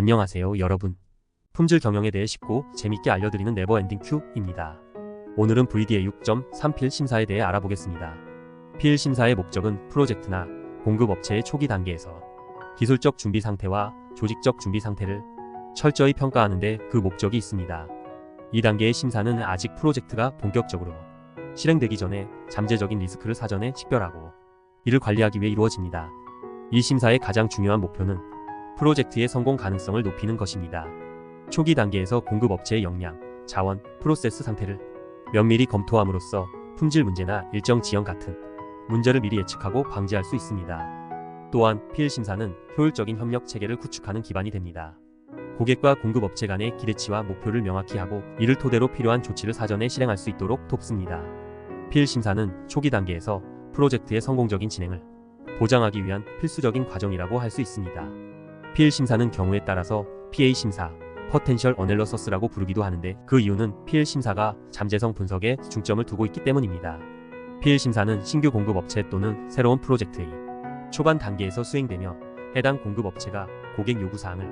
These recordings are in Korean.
안녕하세요, 여러분. 품질 경영에 대해 쉽고 재밌게 알려드리는 네버엔딩 큐입니다. 오늘은 VDA 6.3필 심사에 대해 알아보겠습니다. 필 심사의 목적은 프로젝트나 공급 업체의 초기 단계에서 기술적 준비 상태와 조직적 준비 상태를 철저히 평가하는데 그 목적이 있습니다. 이 단계의 심사는 아직 프로젝트가 본격적으로 실행되기 전에 잠재적인 리스크를 사전에 식별하고 이를 관리하기 위해 이루어집니다. 이 심사의 가장 중요한 목표는 프로젝트의 성공 가능성을 높이는 것입니다. 초기 단계에서 공급 업체의 역량, 자원, 프로세스 상태를 면밀히 검토함으로써 품질 문제나 일정 지연 같은 문제를 미리 예측하고 방지할 수 있습니다. 또한 필 심사는 효율적인 협력 체계를 구축하는 기반이 됩니다. 고객과 공급 업체 간의 기대치와 목표를 명확히 하고 이를 토대로 필요한 조치를 사전에 실행할 수 있도록 돕습니다. 필 심사는 초기 단계에서 프로젝트의 성공적인 진행을 보장하기 위한 필수적인 과정이라고 할 수 있습니다. 필 심사는 경우에 따라서 PA 심사, Potential Analysis라고 부르기도 하는데 그 이유는 PL 심사가 잠재성 분석에 중점을 두고 있기 때문입니다. PL 심사는 신규 공급 업체 또는 새로운 프로젝트의 초반 단계에서 수행되며 해당 공급 업체가 고객 요구 사항을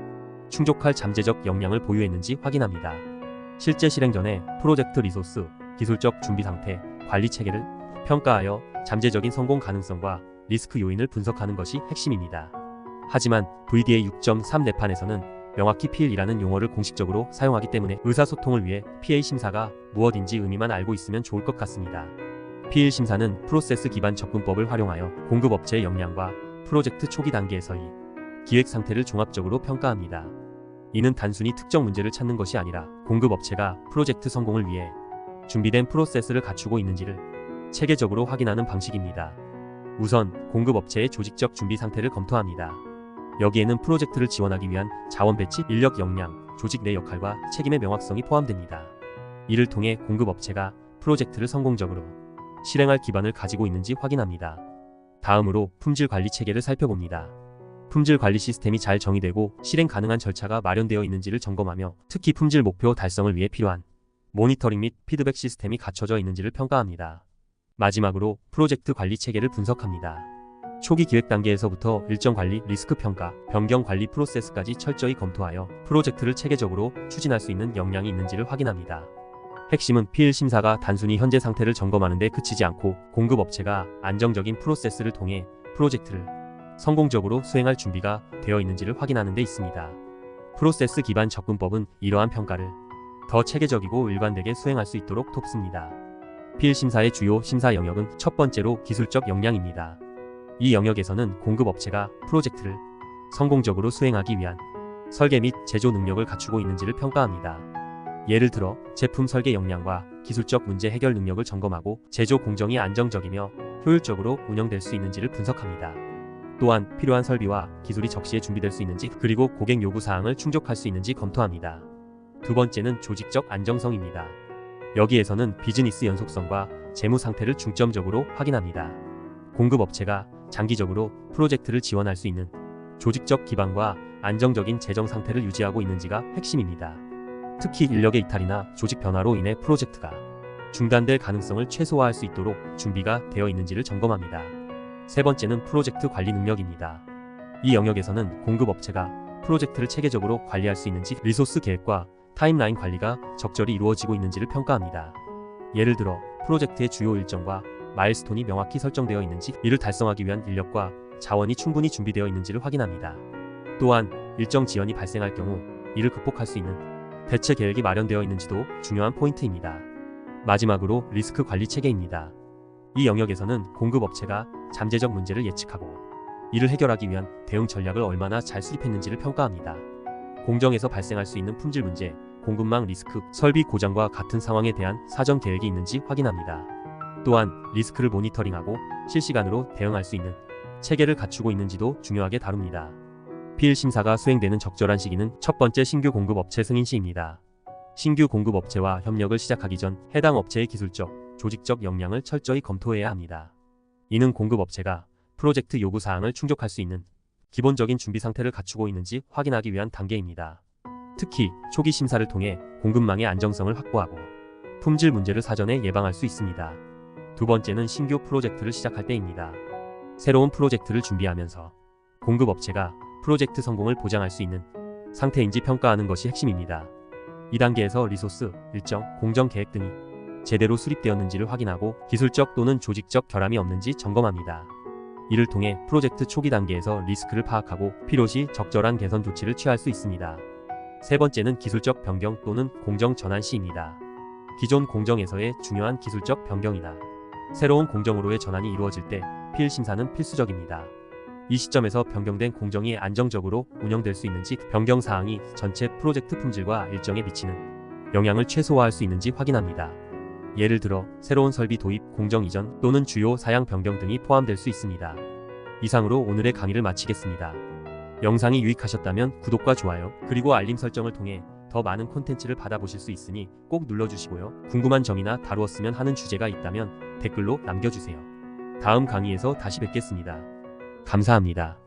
충족할 잠재적 역량을 보유했는지 확인합니다. 실제 실행 전에 프로젝트 리소스, 기술적 준비 상태, 관리 체계를 평가하여 잠재적인 성공 가능성과 리스크 요인을 분석하는 것이 핵심입니다. 하지만 VDA 6.3 내판에서는 명확히 PL이라는 용어를 공식적으로 사용하기 때문에 의사소통을 위해 PA 심사가 무엇인지 의미만 알고 있으면 좋을 것 같습니다. PL 심사는 프로세스 기반 접근법을 활용하여 공급 업체의 역량과 프로젝트 초기 단계에서의 기획 상태를 종합적으로 평가합니다. 이는 단순히 특정 문제를 찾는 것이 아니라 공급 업체가 프로젝트 성공을 위해 준비된 프로세스를 갖추고 있는지를 체계적으로 확인하는 방식입니다. 우선 공급 업체의 조직적 준비 상태를 검토합니다. 여기에는 프로젝트를 지원하기 위한 자원 배치, 인력 역량, 조직 내 역할과 책임의 명확성이 포함됩니다. 이를 통해 공급 업체가 프로젝트를 성공적으로 실행할 기반을 가지고 있는지 확인합니다. 다음으로 품질 관리 체계를 살펴봅니다. 품질 관리 시스템이 잘 정의되고 실행 가능한 절차가 마련되어 있는지를 점검하며 특히 품질 목표 달성을 위해 필요한 모니터링 및 피드백 시스템이 갖춰져 있는지를 평가합니다. 마지막으로 프로젝트 관리 체계를 분석합니다. 초기 기획 단계에서부터 일정 관리, 리스크 평가, 변경 관리 프로세스까지 철저히 검토하여 프로젝트를 체계적으로 추진할 수 있는 역량이 있는지를 확인합니다. 핵심은 PL 심사가 단순히 현재 상태를 점검하는 데 그치지 않고 공급 업체가 안정적인 프로세스를 통해 프로젝트를 성공적으로 수행할 준비가 되어 있는지를 확인하는 데 있습니다. 프로세스 기반 접근법은 이러한 평가를 더 체계적이고 일관되게 수행할 수 있도록 돕습니다. PL 심사의 주요 심사 영역은 첫 번째로 기술적 역량입니다. 이 영역에서는 공급 업체가 프로젝트를 성공적으로 수행하기 위한 설계 및 제조 능력을 갖추고 있는지를 평가합니다. 예를 들어 제품 설계 역량과 기술적 문제 해결 능력을 점검하고 제조 공정이 안정적이며 효율적으로 운영될 수 있는지를 분석합니다. 또한 필요한 설비와 기술이 적시에 준비될 수 있는지 그리고 고객 요구 사항을 충족할 수 있는지 검토합니다. 두 번째는 조직적 안정성입니다. 여기에서는 비즈니스 연속성과 재무 상태를 중점적으로 확인합니다. 공급 업체가 장기적으로 프로젝트를 지원할 수 있는 조직적 기반과 안정적인 재정 상태를 유지하고 있는지가 핵심입니다. 특히 인력의 이탈이나 조직 변화로 인해 프로젝트가 중단될 가능성을 최소화할 수 있도록 준비가 되어 있는지를 점검합니다. 세 번째는 프로젝트 관리 능력입니다. 이 영역에서는 공급 업체가 프로젝트를 체계적으로 관리할 수 있는지 리소스 계획과 타임라인 관리가 적절히 이루어지고 있는지를 평가합니다. 예를 들어 프로젝트의 주요 일정과 마일스톤이 명확히 설정되어 있는지 이를 달성하기 위한 인력과 자원이 충분히 준비되어 있는지를 확인합니다. 또한 일정 지연이 발생할 경우 이를 극복할 수 있는 대체 계획이 마련되어 있는지도 중요한 포인트입니다. 마지막으로 리스크 관리 체계입니다. 이 영역에서는 공급 업체가 잠재적 문제를 예측하고 이를 해결하기 위한 대응 전략을 얼마나 잘 수립했는지를 평가합니다. 공정에서 발생할 수 있는 품질 문제, 공급망 리스크, 설비 고장과 같은 상황에 대한 사전 계획이 있는지 확인합니다. 또한 리스크를 모니터링하고 실시간으로 대응할 수 있는 체계를 갖추고 있는지도 중요하게 다룹니다. 필 심사가 수행되는 적절한 시기는 첫 번째 신규 공급 업체 승인 시입니다. 신규 공급 업체와 협력을 시작하기 전 해당 업체의 기술적, 조직적 역량을 철저히 검토해야 합니다. 이는 공급 업체가 프로젝트 요구 사항을 충족할 수 있는 기본적인 준비 상태를 갖추고 있는지 확인하기 위한 단계입니다. 특히 초기 심사를 통해 공급망의 안정성을 확보하고 품질 문제를 사전에 예방할 수 있습니다. 두 번째는 신규 프로젝트를 시작할 때입니다. 새로운 프로젝트를 준비하면서 공급 업체가 프로젝트 성공을 보장할 수 있는 상태인지 평가하는 것이 핵심입니다. 2단계에서 리소스, 일정, 공정 계획 등이 제대로 수립되었는지를 확인하고 기술적 또는 조직적 결함이 없는지 점검합니다. 이를 통해 프로젝트 초기 단계에서 리스크를 파악하고 필요시 적절한 개선 조치를 취할 수 있습니다. 세 번째는 기술적 변경 또는 공정 전환 시입니다. 기존 공정에서의 중요한 기술적 변경이다. 새로운 공정으로의 전환이 이루어질 때필 심사는 필수적입니다. 이 시점에서 변경된 공정이 안정적으로 운영될 수 있는지 변경 사항이 전체 프로젝트 품질과 일정에 미치는 영향을 최소화할 수 있는지 확인합니다. 예를 들어 새로운 설비 도입, 공정 이전 또는 주요 사양 변경 등이 포함될 수 있습니다. 이상으로 오늘의 강의를 마치겠습니다. 영상이 유익하셨다면 구독과 좋아요 그리고 알림 설정을 통해 더 많은 콘텐츠를 받아보실 수 있으니 꼭 눌러주시고요. 궁금한 점이나 다루었으면 하는 주제가 있다면 댓글로 남겨주세요. 다음 강의에서 다시 뵙겠습니다. 감사합니다.